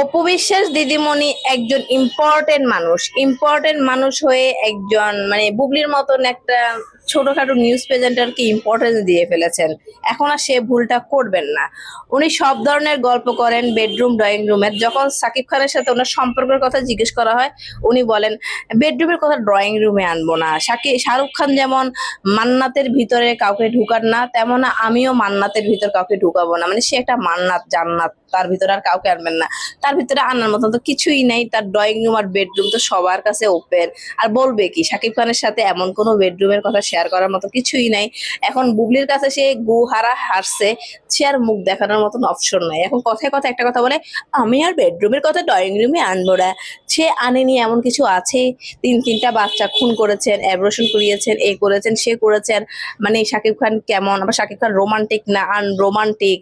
অপু বিশ্বাস দিদিমণি একজন ইম্পর্টেন্ট মানুষ। ইম্পর্টেন্ট মানুষ হয়ে একজন মানে বুবলির মতন একটা ছোটখাটো নিউজ প্রেজেন্টারকে ইম্পর্টেন্স দিয়ে ফেলেছেন। এখন আর সে ভুলটা করবেন না। উনি সব ধরনের গল্প করেন বেডরুম ড্রয়িং রুমের যখন সাকিব খানের সাথে ওনার সম্পর্কের কথা জিজ্ঞেস করা হয়, উনি বলেন বেডরুমের কথা ড্রয়িং রুমে আনব না। সাকিব শাহরুখ খান যেমন মান্নাতের ভিতরে কাউকে ঢুকান না, তেমন আমিও মান্নাতের ভিতর কাউকে ঢুকাবো না। মানে সে একটা মান্নাত, জান্নাত। তার ভিতরে আর কাউকে আনবেন না। তার ভিতরে আনার মতন তো কিছুই নাই, তার ড্রয়িং রুম আর বেডরুম তো সবার কাছে ওপেন আর বলবে কি, শাকিব খানের সাথে এমন কোনো বেডরুমের কথা শেয়ার করার মতো কিছুই নাই। এখন বুবলির কাছে সে গুহারা হারছে, সে আর মুখ দেখানোর মতন অপশন নাই। এখন কথায় কথা একটা কথা বলে, আমি আর বেডরুমের কথা ড্রয়িং রুমে আনব না। সে আনেনি, এমন কিছু আছে? তিন, তিনটা বাচ্চা খুন করেছেন অ্যাব্রেশন করিয়েছেন এ করেছেন, সে করেছেন। মানে শাকিব খান কেমন? আবার শাকিব খান রোমান্টিক না আন রোমান্টিক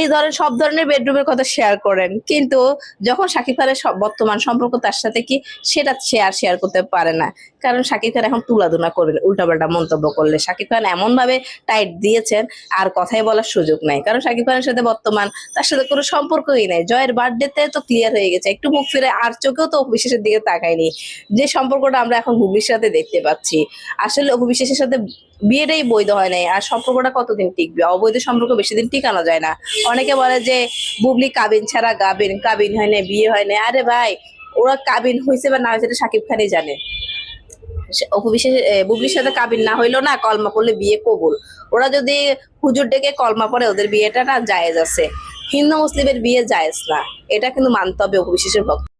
এই ধরনের, সব ধরনের বেডরুমের কথা শেয়ার করেন। কিন্তু যখন শাকিব খানের বর্তমান সম্পর্ক তার সাথে কি, সেটা আর শেয়ার করতে পারে না। কারণ শাকিব খান এখন তুলাধুনা করবেন উল্টাপাল্টা মন্তব্য করলে। শাকিব খান এমন ভাবে টাইট দিয়েছেন, আর কথাই বলার সুযোগ নাই। কারণ শাকিব খানের সাথে বর্তমান তার সাথে কোনো সম্পর্কই নাই। জয়ের বার্থডেতে তো ক্লিয়ার হয়ে গেছে। একটু মুখ ফিরে আর চোখেও তো অভিশেষের দিকে তাকায়নি। যে সম্পর্কটা আমরা এখন ভুবির সাথে দেখতে পাচ্ছি। আসলে অভিশেষের সাথে বিয়েটাই বৈধ হয় নাই। আর সম্পর্কটা কতদিন টিকবে? অবৈধ সম্পর্ক বেশি দিন টিকানো যায় না। অনেকে বলে যে, বুবলি কাবিন ছাড়া গাবিন, কাবিন হয় না বিয়ে হয় না আরে ভাই, ওরা কাবিন হয়েছে বা না হয়েছে সাকিব খানই জানে। সে- অপু বিশ্বাস বুবলির সাথে কাবিন না হইল না কলমা পড়লে বিয়ে কবুল। ওরা যদি হুজুর ডেকে কলমা পড়ে, ওদের বিয়েটা না জায়েজ আছে। হিন্দু মুসলিমের বিয়ে জায়েজ না। এটা কিন্তু মানতে হবে অপু বিশ্বাসের ভক্ত।